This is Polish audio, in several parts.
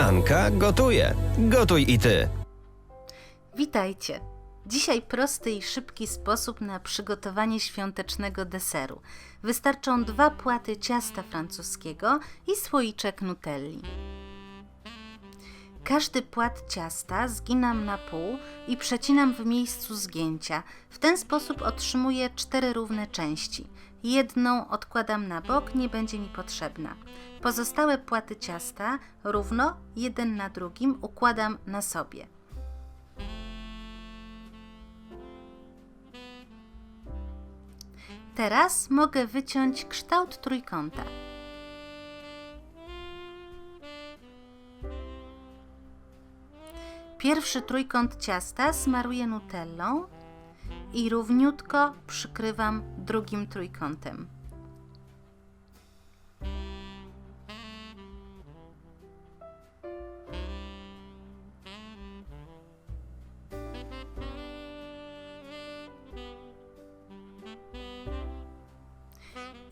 Anka gotuje. Gotuj i ty. Witajcie! Dzisiaj prosty i szybki sposób na przygotowanie świątecznego deseru. Wystarczą dwa płaty ciasta francuskiego i słoiczek nutelli. Każdy płat ciasta zginam na pół i przecinam w miejscu zgięcia. W ten sposób otrzymuję cztery równe części. Jedną odkładam na bok, nie będzie mi potrzebna. Pozostałe płaty ciasta równo jeden na drugim układam na sobie. Teraz mogę wyciąć kształt trójkąta. Pierwszy trójkąt ciasta smaruję nutellą i równiutko przykrywam drugim trójkątem.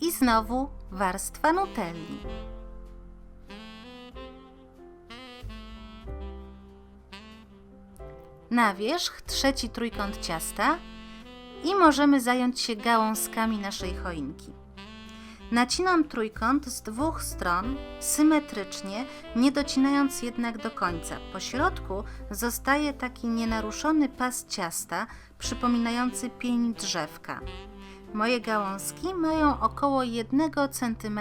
I znowu warstwa nutelli. Na wierzch trzeci trójkąt ciasta i możemy zająć się gałązkami naszej choinki. Nacinam trójkąt z dwóch stron symetrycznie, nie docinając jednak do końca. Po środku zostaje taki nienaruszony pas ciasta, przypominający pień drzewka. Moje gałązki mają około 1 cm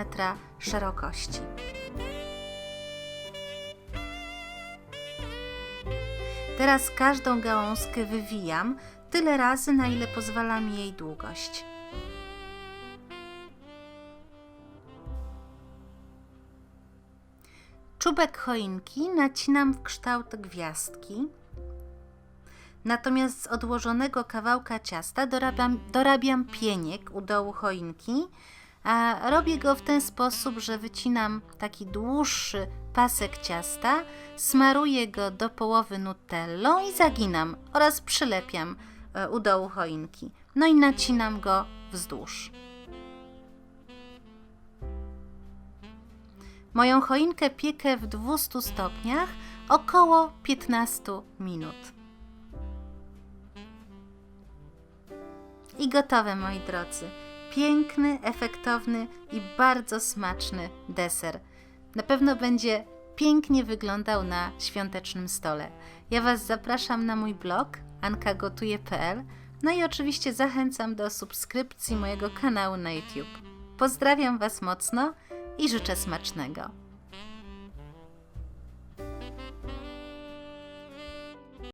szerokości. Teraz każdą gałązkę wywijam tyle razy, na ile pozwala mi jej długość. Czubek choinki nacinam w kształt gwiazdki. Natomiast z odłożonego kawałka ciasta dorabiam, dorabiam pieniek u dołu choinki. A robię go w ten sposób, że wycinam taki dłuższy pasek ciasta, smaruję go do połowy nutellą i zaginam oraz przylepiam e, u dołu choinki. No i nacinam go wzdłuż. Moją choinkę piekę w 200 stopniach około 15 minut. I gotowe, moi drodzy. Piękny, efektowny i bardzo smaczny deser. Na pewno będzie pięknie wyglądał na świątecznym stole. Ja Was zapraszam na mój blog ankagotuje.pl no i oczywiście zachęcam do subskrypcji mojego kanału na YouTube. Pozdrawiam Was mocno i życzę smacznego.